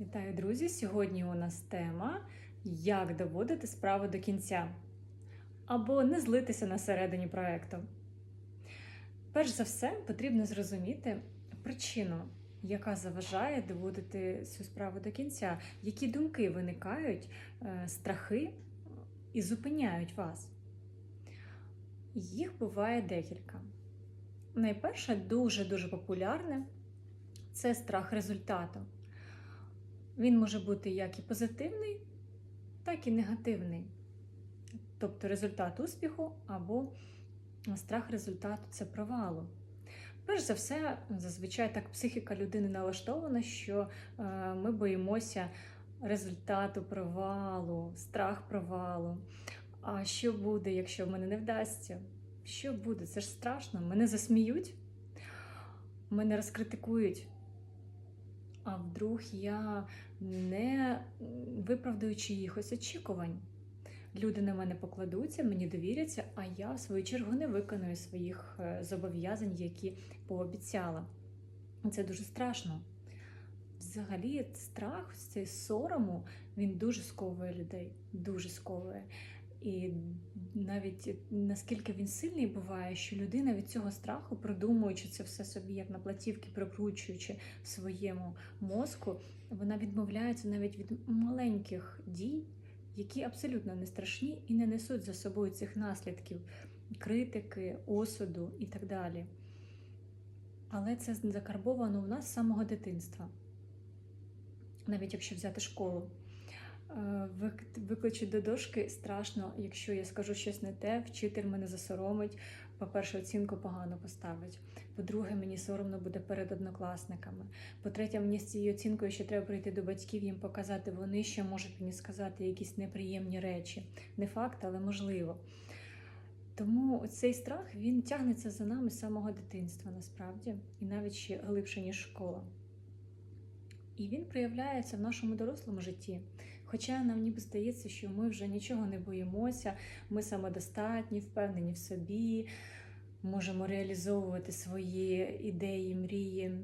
Вітаю, друзі! Сьогодні у нас тема як доводити справу до кінця або не злитися на середині проекту. Перш за все, потрібно зрозуміти причину, яка заважає доводити цю справу до кінця, які думки виникають, е, страхи і зупиняють вас. Їх буває декілька. Найперше, дуже-дуже популярне це страх результату. Він може бути як і позитивний, так і негативний. Тобто результат успіху або страх результату це провалу. Перш за все, зазвичай так психіка людини налаштована, що е, ми боїмося результату провалу, страх провалу. А що буде, якщо в мене не вдасться? Що буде? Це ж страшно. Мене засміють, мене розкритикують. А вдруг я не виправдаючи їхось очікувань. Люди на мене покладуться, мені довіряться, а я, в свою чергу, не виконую своїх е, зобов'язань, які пообіцяла. Це дуже страшно. Взагалі, страх, цей сорому, він дуже сковує людей, дуже сковує. І навіть наскільки він сильний буває, що людина від цього страху, продумуючи це все собі, як на платівки, прокручуючи в своєму мозку, вона відмовляється навіть від маленьких дій, які абсолютно не страшні і не несуть за собою цих наслідків критики, осуду і так далі. Але це закарбовано у нас з самого дитинства. Навіть якщо взяти школу. Е, Викличуть до дошки страшно, якщо я скажу щось не те, вчитель мене засоромить. По-перше, оцінку погано поставить. По-друге, мені соромно буде перед однокласниками. По-третє, мені з цією оцінкою ще треба прийти до батьків, їм показати, вони ще можуть мені сказати якісь неприємні речі. Не факт, але можливо. Тому цей страх він тягнеться за нами з самого дитинства, насправді, і навіть ще глибше, ніж школа. І він проявляється в нашому дорослому житті. Хоча нам ніби здається, що ми вже нічого не боїмося, ми самодостатні, впевнені в собі, можемо реалізовувати свої ідеї, мрії,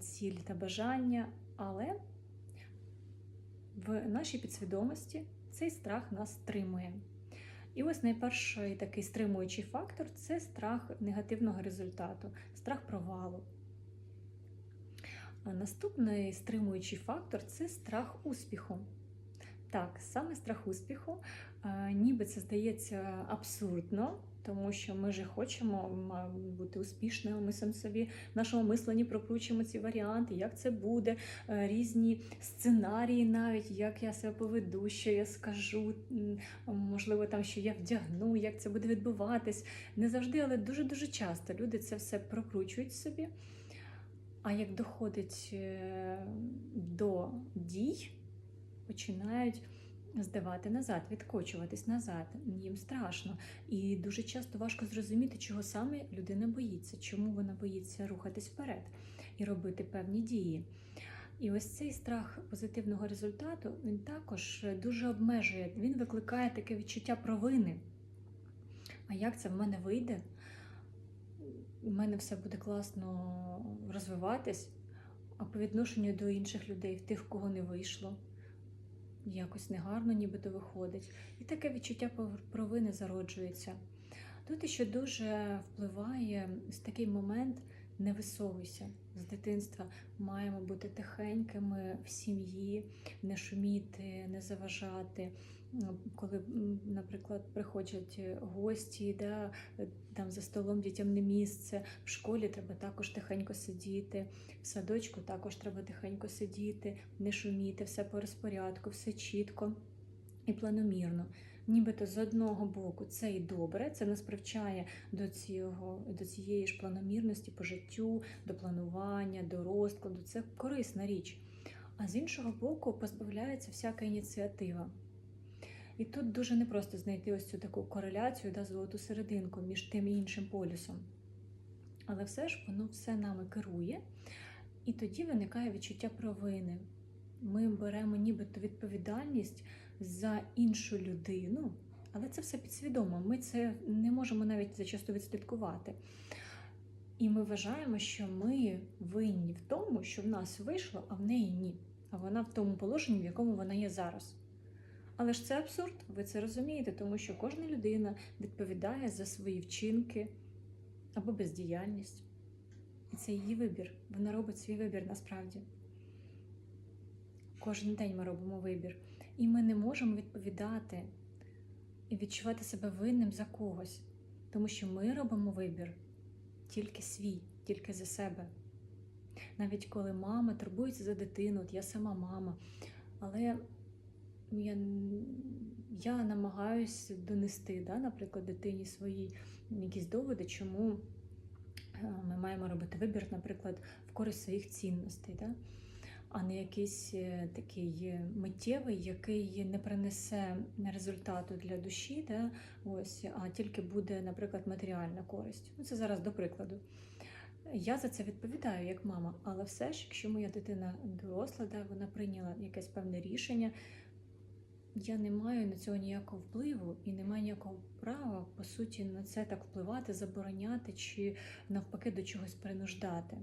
цілі та бажання, але в нашій підсвідомості цей страх нас стримує. І ось найперший такий стримуючий фактор це страх негативного результату, страх провалу. А наступний стримуючий фактор це страх успіху. Так, саме страх успіху, ніби це здається абсурдно, тому що ми ж хочемо бути успішними. Ми сам собі в нашому мисленні прокручуємо ці варіанти, як це буде, різні сценарії, навіть як я себе поведу, що я скажу, можливо, там що я вдягну, як це буде відбуватись. Не завжди, але дуже дуже часто люди це все прокручують собі. А як доходить е, до дій, починають здавати назад, відкочуватись назад. Їм страшно. І дуже часто важко зрозуміти, чого саме людина боїться, чому вона боїться рухатись вперед і робити певні дії. І ось цей страх позитивного результату він також дуже обмежує, він викликає таке відчуття провини. А як це в мене вийде? У мене все буде класно розвиватись, а по відношенню до інших людей, тих, кого не вийшло, якось негарно нібито виходить. І таке відчуття провини зароджується. Тут ще дуже впливає ось такий момент не висовуйся з дитинства. Маємо бути тихенькими в сім'ї, не шуміти, не заважати. Коли, наприклад, приходять гості, да, там за столом дітям не місце, в школі треба також тихенько сидіти, в садочку також треба тихенько сидіти, не шуміти, все по розпорядку, все чітко і планомірно. Нібито з одного боку це і добре, це нас привчає до цього, до цієї ж планомірності по життю, до планування, до розкладу. Це корисна річ. А з іншого боку, позбавляється всяка ініціатива. І тут дуже непросто знайти ось цю таку кореляцію, да, золоту серединку між тим і іншим полюсом. Але все ж воно все нами керує, і тоді виникає відчуття провини. Ми беремо нібито відповідальність за іншу людину, але це все підсвідомо. Ми це не можемо навіть зачасто відслідкувати. І ми вважаємо, що ми винні в тому, що в нас вийшло, а в неї ні. а вона в тому положенні, в якому вона є зараз. Але ж це абсурд, ви це розумієте, тому що кожна людина відповідає за свої вчинки або бездіяльність. І це її вибір. Вона робить свій вибір насправді. Кожен день ми робимо вибір. І ми не можемо відповідати і відчувати себе винним за когось, тому що ми робимо вибір тільки свій, тільки за себе. Навіть коли мама турбується за дитину, от я сама мама, але я, я намагаюся донести, да, наприклад, дитині свої якісь доводи, чому е, ми маємо робити вибір, наприклад, в користь своїх цінностей, да? А не якийсь е, такий миттєвий, який не принесе результату для душі, да? Ось, а тільки буде, наприклад, матеріальна користь. Ну, Це зараз до прикладу. Я за це відповідаю як мама, але все ж, якщо моя дитина доросла, да, вона прийняла якесь певне рішення, я не маю на цього ніякого впливу і не маю ніякого права, по суті, на це так впливати, забороняти чи навпаки до чогось принуждати.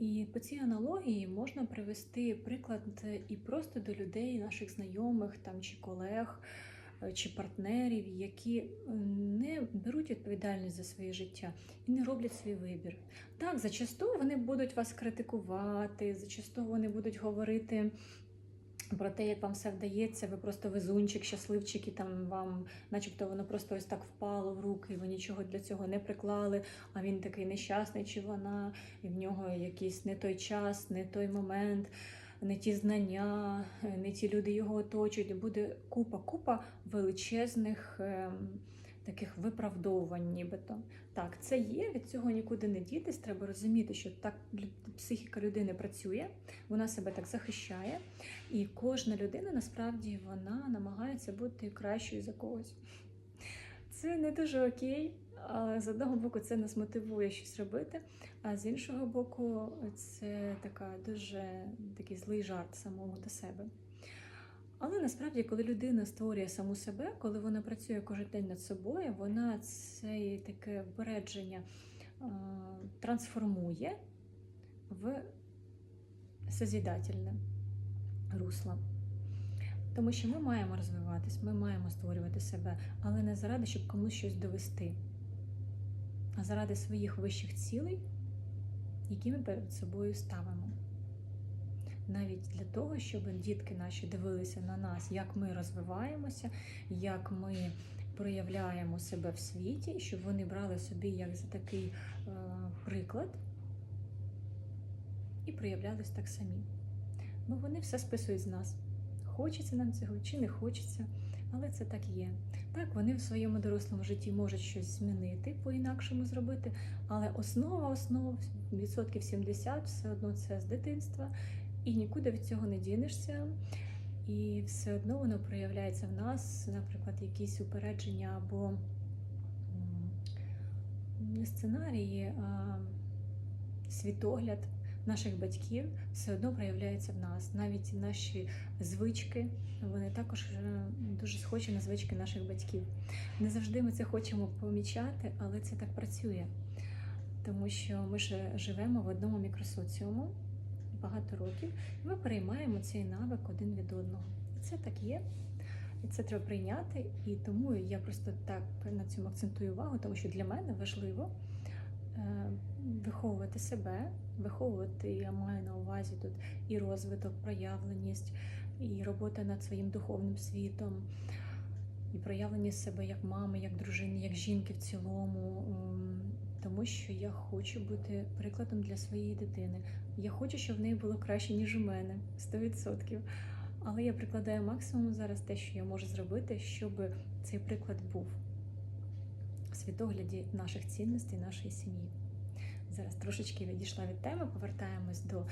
І по цій аналогії можна привести приклад і просто до людей, наших знайомих там, чи колег, е, чи партнерів, які е, не беруть відповідальність за своє життя і не роблять свій вибір. Так, зачасту вони будуть вас критикувати, зачасту вони будуть говорити про те, як вам все вдається, ви просто везунчик, щасливчик, і там вам, начебто, воно просто ось так впало в руки, і ви нічого для цього не приклали. А він такий нещасний, чи вона, і в нього якийсь не той час, не той момент, не ті знання, не ті люди його оточують. Буде купа, купа величезних. ем, Таких виправдовувань, нібито так, це є, від цього нікуди не дітись. Треба розуміти, що так психіка людини працює, вона себе так захищає, і кожна людина насправді вона намагається бути кращою за когось. Це не дуже окей, з одного боку це нас мотивує щось робити, а з іншого боку, це така дуже такий злий жарт самого до себе. Але насправді, коли людина створює саму себе, коли вона працює кожен день над собою, вона це таке впередження е, трансформує в созідательне русло. Тому що ми маємо розвиватись, ми маємо створювати себе, але не заради, щоб комусь щось довести, а заради своїх вищих цілей, які ми перед собою ставимо. Навіть для того, щоб дітки наші дивилися на нас, як ми розвиваємося, як ми проявляємо себе в світі, і щоб вони брали собі як за такий е, приклад і проявлялись так самі. Бо вони все списують з нас. Хочеться нам цього чи не хочеться, але це так є. Так, вони в своєму дорослому житті можуть щось змінити, по-інакшому зробити, але основа основ відсотків 70 все одно це з дитинства, і нікуди від цього не дінешся. І все одно воно проявляється в нас, наприклад, якісь упередження або не сценарії, а світогляд наших батьків все одно проявляється в нас. Навіть наші звички, вони також е, дуже схожі на звички наших батьків. Не завжди ми це хочемо помічати, але це так працює. Тому що ми ж живемо в одному мікросоціуму багато років, і ми переймаємо цей навик один від одного. І це так є. І це треба прийняти, і тому я просто так на цьому акцентую увагу, тому що для мене важливо е, виховувати себе, виховувати, я маю на увазі тут і розвиток, проявленість, і робота над своїм духовним світом, і проявленість себе як мами, як дружини, як жінки в цілому. Тому що я хочу бути прикладом для своєї дитини. Я хочу, щоб в неї було краще, ніж у мене, 100%. Але я прикладаю максимум зараз те, що я можу зробити, щоб цей приклад був в світогляді наших цінностей, нашої сім'ї. Зараз трошечки відійшла від теми, повертаємось до е,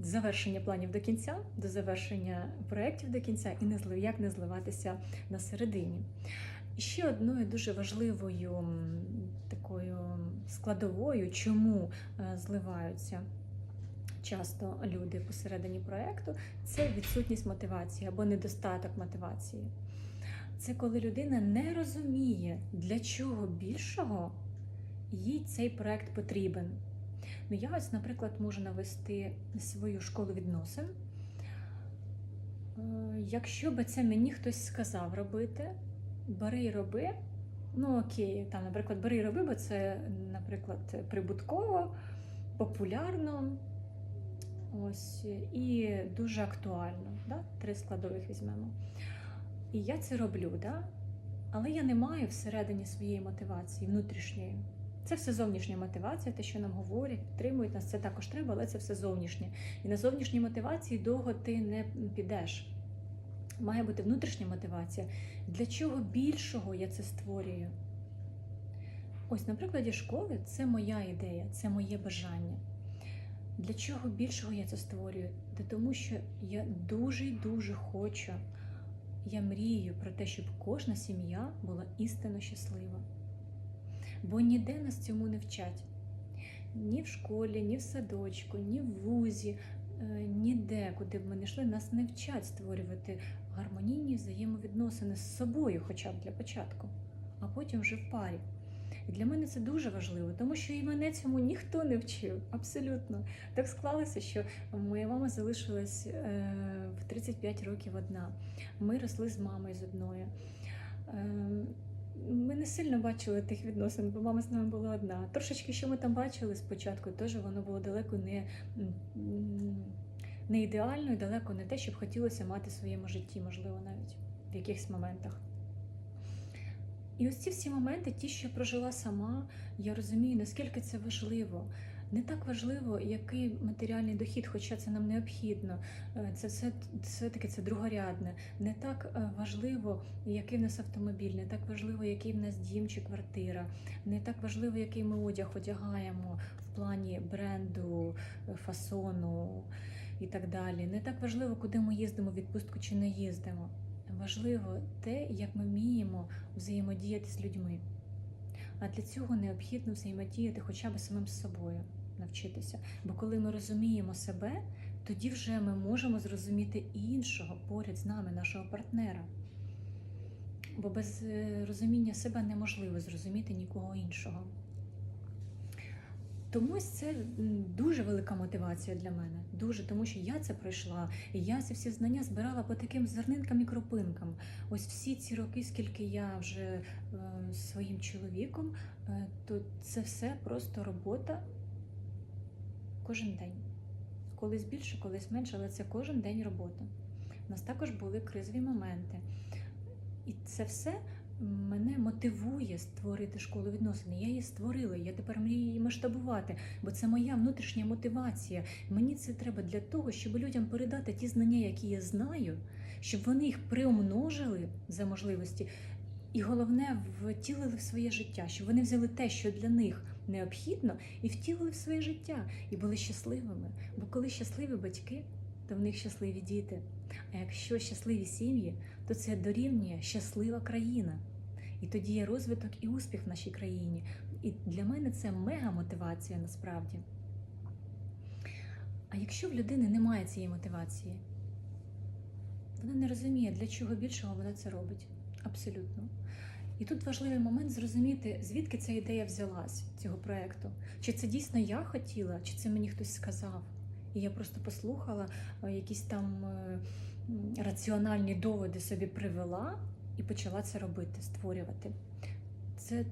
завершення планів до кінця, до завершення проєктів до кінця і не як не зливатися на середині. І ще одною дуже важливою такою складовою, чому е, зливаються часто люди посередині проєкту, це відсутність мотивації або недостаток мотивації. Це коли людина не розуміє, для чого більшого їй цей проєкт потрібен. Ну, я ось, наприклад, можу навести свою школу відносин. Е, Якщо би це мені хтось сказав робити, бери роби. Ну окей, там, наприклад, бери роби, бо це, наприклад, прибутково, популярно ось, і дуже актуально. Да? Три складових візьмемо. І я це роблю, да? але я не маю всередині своєї мотивації внутрішньої. Це все зовнішня мотивація, те, що нам говорять, підтримують нас, це також треба, але це все зовнішнє. І на зовнішній мотивації довго ти не підеш. Має бути внутрішня мотивація. Для чого більшого я це створюю? Ось, на прикладі школи, це моя ідея, це моє бажання. Для чого більшого я це створюю? Та тому що я дуже дуже хочу, я мрію про те, щоб кожна сім'я була істинно щаслива. Бо ніде нас цьому не вчать. Ні в школі, ні в садочку, ні в вузі, е, ніде, куди б ми не йшли, нас не вчать створювати гармонійні взаємовідносини з собою, хоча б для початку, а потім вже в парі. І для мене це дуже важливо, тому що і мене цьому ніхто не вчив. Абсолютно. Так склалося, що моя мама залишилась е, в 35 років одна. Ми росли з мамою з одною. Е, Ми не сильно бачили тих відносин, бо мама з нами була одна. Трошечки, що ми там бачили спочатку, теж воно було далеко не, не ідеально і далеко не те, що б хотілося мати в своєму житті, можливо, навіть в якихось моментах. І ось ці всі моменти, ті, що я прожила сама, я розумію, наскільки це важливо. Не так важливо, який матеріальний дохід, хоча це нам необхідно. Е, Це все все-таки це другорядне. Не так е, важливо, який в нас автомобіль, не так важливо, який в нас дім чи квартира, не так важливо, який ми одяг одягаємо в плані бренду, е, фасону і так далі. Не так важливо, куди ми їздимо відпустку чи не їздимо. Важливо те, як ми вміємо взаємодіяти з людьми. А для цього необхідно взаємодіяти хоча б самим з собою, навчитися. Бо коли ми розуміємо себе, тоді вже ми можемо зрозуміти іншого поряд з нами, нашого партнера. Бо без е, розуміння себе неможливо зрозуміти нікого іншого. Тому це дуже велика мотивація для мене. Дуже, тому що я це пройшла, і я ці всі знання збирала по таким зернинкам і кропинкам. Ось всі ці роки, скільки я вже е, своїм чоловіком, е, то це все просто робота кожен день. Колись більше, колись менше, але це кожен день робота. У нас також були кризові моменти. І це все мене мотивує створити школу відносин. Я її створила, я тепер мрію її масштабувати, бо це моя внутрішня мотивація. Мені це треба для того, щоб людям передати ті знання, які я знаю, щоб вони їх приумножили за можливості. І головне, втілили в своє життя, щоб вони взяли те, що для них необхідно, і втілили в своє життя, і були щасливими. Бо коли щасливі батьки, то в них щасливі діти. А якщо щасливі сім'ї, то це дорівнює щаслива країна. І тоді є розвиток і успіх в нашій країні. І для мене це мега мотивація насправді. А якщо в людини немає цієї мотивації, вона не розуміє, для чого більшого вона це робить. Абсолютно. І тут важливий момент зрозуміти, звідки ця ідея взялась цього проєкту. Чи це дійсно я хотіла, чи це мені хтось сказав. І я просто послухала е, якісь там е, раціональні доводи собі привела і почала це робити, створювати. Це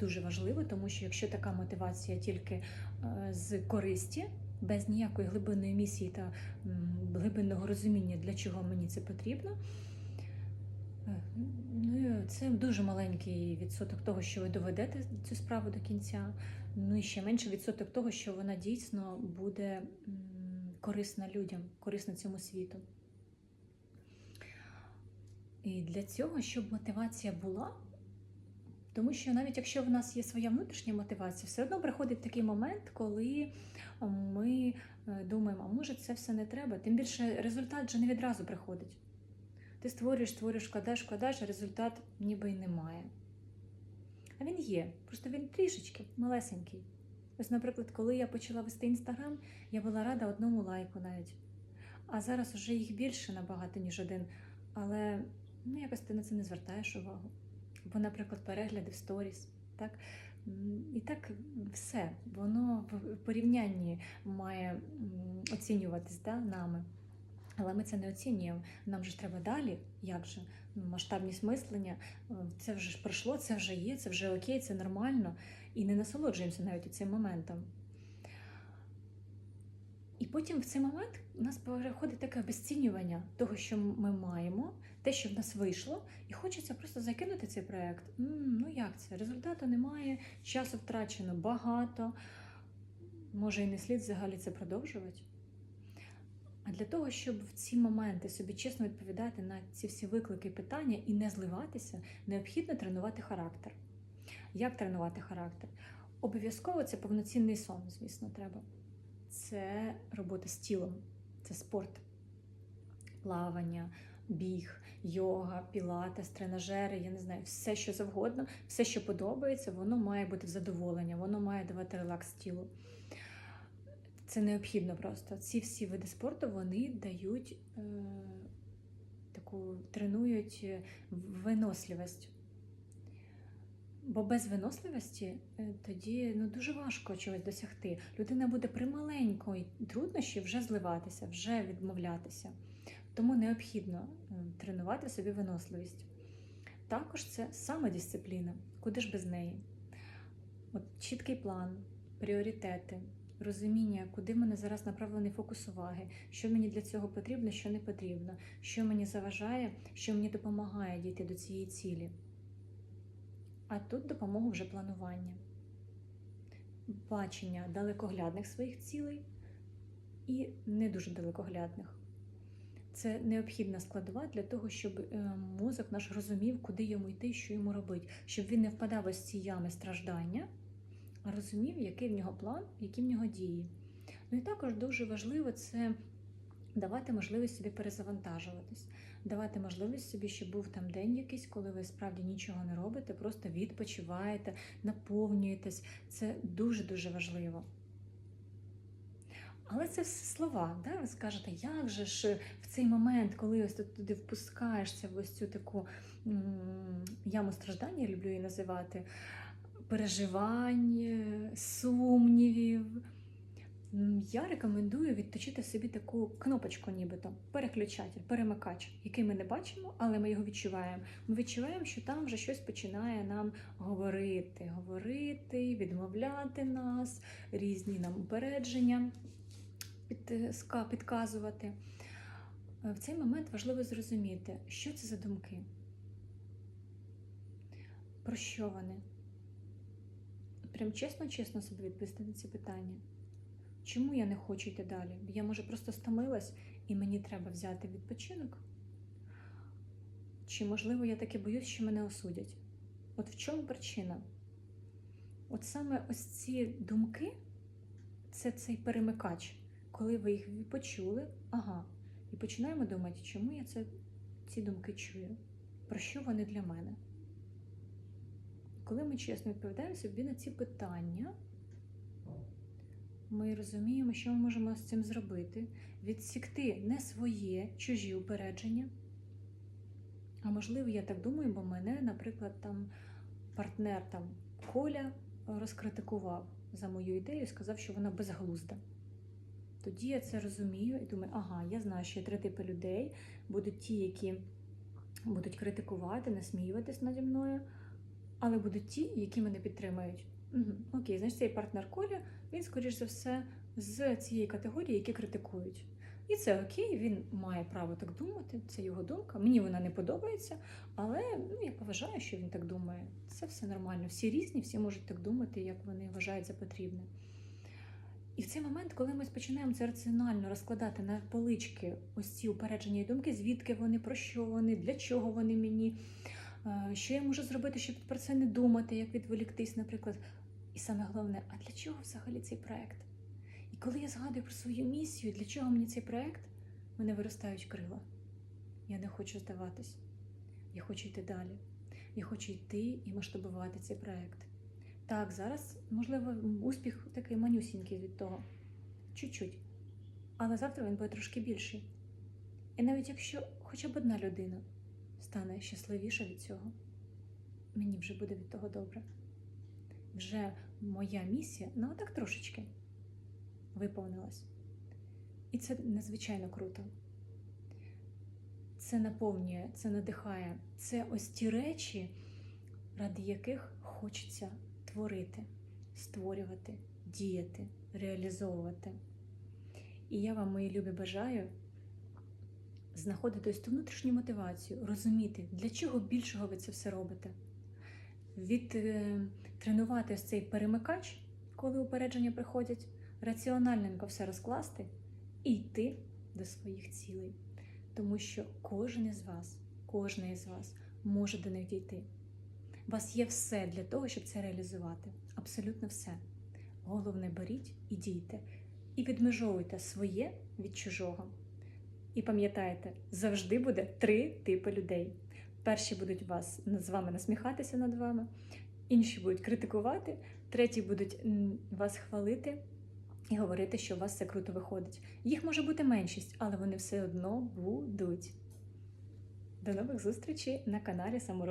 дуже важливо, тому що якщо така мотивація тільки е, з користі, без ніякої глибинної місії та глибинного розуміння, для чого мені це потрібно, е, ну, це дуже маленький відсоток того, що ви доведете цю справу до кінця. Ну і ще менше відсоток того, що вона дійсно буде корисна людям, корисна цьому світу. І для цього, щоб мотивація була, тому що навіть якщо в нас є своя внутрішня мотивація, все одно приходить такий момент, коли ми е, думаємо, а може це все не треба. Тим більше результат вже не відразу приходить. Ти створюєш, створюєш, вкладаєш, вкладаєш, а результат ніби й немає. А він є, просто він трішечки малесенький. Ось, наприклад, коли я почала вести інстаграм, я була рада одному лайку навіть. А зараз вже їх більше набагато, ніж один. Але ну, якось ти на це не звертаєш увагу. Бо, наприклад, перегляди в сторіс. Так? І так все, воно в порівнянні має оцінюватись да, нами. Але ми це не оцінюємо. Нам же треба далі. Як же? Ну, Масштабність мислення, е, це вже ж пройшло, це вже є, це вже окей, це нормально. І не насолоджуємося навіть цим моментом. І потім в цей момент у нас переходить таке обесцінювання того, що ми маємо, те, що в нас вийшло, і хочеться просто закинути цей проект. М, ну як це? Результату немає, часу втрачено багато. Може, і не слід взагалі це продовжувати. А для того, щоб в ці моменти собі чесно відповідати на ці всі виклики питання і не зливатися, необхідно тренувати характер. Як тренувати характер? Обов'язково це повноцінний сон, звісно, треба. Це робота з тілом, це спорт, плавання, біг, йога, пілатес, тренажери, я не знаю, все, що завгодно, все, що подобається, воно має бути в задоволення, воно має давати релакс тілу. Це необхідно просто. Ці всі види спорту вони дають е, таку тренують е, виносливість. Бо без виносливості е, тоді ну, дуже важко чогось досягти. Людина буде при маленькій труднощі вже зливатися, вже відмовлятися. Тому необхідно е, тренувати собі виносливість. Також це самодисципліна, куди ж без неї. От Чіткий план, пріоритети, розуміння, куди в мене зараз направлений фокус уваги, що мені для цього потрібно, що не потрібно, що мені заважає, що мені допомагає дійти до цієї цілі. А тут допомога вже планування, бачення далекоглядних своїх цілей і не дуже далекоглядних. Це необхідна складова для того, щоб е, мозок наш розумів, куди йому йти, що йому робити, щоб він не впадав ось ці ями страждання, а розумів, який в нього план, які в нього дії. Ну і також дуже важливо це давати можливість собі перезавантажуватись, давати можливість собі, щоб був там день якийсь, коли ви справді нічого не робите, просто відпочиваєте, наповнюєтесь. Це дуже-дуже важливо. Але це все слова. Да? Ви скажете, як же ж в цей момент, коли ось туди впускаєшся в ось цю таку яму страждання, я люблю її називати, переживань, сумнівів. Я рекомендую відточити собі таку кнопочку, нібито переключатель, перемикач, який ми не бачимо, але ми його відчуваємо. Ми відчуваємо, що там вже щось починає нам говорити, говорити, відмовляти нас, різні нам упередження підказувати. Е, В цей момент важливо зрозуміти, що це за думки, про що вони. Прям чесно-чесно собі відповісти на ці питання. Чому я не хочу йти далі? Я, може, просто стомилась і мені треба взяти відпочинок? Чи, можливо, я таки боюсь, що мене осудять? От в чому причина? От саме ось ці думки це цей перемикач. Коли ви їх почули, ага, і починаємо думати, чому я це, ці думки чую, про що вони для мене. Коли ми чесно відповідаємо собі на ці питання, ми розуміємо, що ми можемо з цим зробити, відсікти не своє чужі упередження. А можливо, я так думаю, бо мене, наприклад, там партнер там Коля розкритикував за мою ідею сказав, що вона безглузда. Тоді я це розумію і думаю, ага, я знаю, що є три типи людей. Будуть ті, які будуть критикувати, насміюватись наді мною, але будуть ті, які мене підтримають. Угу, окей, значить, цей партнер Коля, він, скоріш за все, з цієї категорії, які критикують. І це окей, він має право так думати, це його думка. Мені вона не подобається, але ну, я поважаю, що він так думає. Це все нормально. Всі різні, всі можуть так думати, як вони вважають за потрібне. І в цей момент, коли ми починаємо це раціонально розкладати на полички ось ці упереджені думки, звідки вони, про що вони, для чого вони мені, е, що я можу зробити, щоб про це не думати, як відволіктись, наприклад. І саме головне, а для чого взагалі цей проект? І коли я згадую про свою місію, для чого мені цей проект, мене виростають крила. Я не хочу здаватись. Я хочу йти далі. Я хочу йти і масштабувати цей проект. Так, зараз, можливо, успіх такий манюсінький від того. Чуть-чуть. Але завтра він буде трошки більший. І навіть якщо хоча б одна людина стане щасливіша від цього, мені вже буде від того добре. Вже моя місія, ну так трошечки виповнилась. І це надзвичайно круто. Це наповнює, це надихає. Це ось ті речі, ради яких хочеться творити, створювати, діяти, реалізовувати. І я вам, мої любі, бажаю знаходити ось ту внутрішню мотивацію, розуміти, для чого більшого ви це все робите. Від е, ось цей перемикач, коли упередження приходять, раціональненько все розкласти і йти до своїх цілей. Тому що кожен із вас, кожна із вас може до них дійти. У вас є все для того, щоб це реалізувати. Абсолютно все. Головне, беріть і дійте. І відмежовуйте своє від чужого. І пам'ятайте, завжди буде три типи людей. Перші будуть вас з вами насміхатися над вами, інші будуть критикувати, треті будуть вас хвалити і говорити, що у вас все круто виходить. Їх може бути меншість, але вони все одно будуть. До нових зустрічей на каналі Саморо.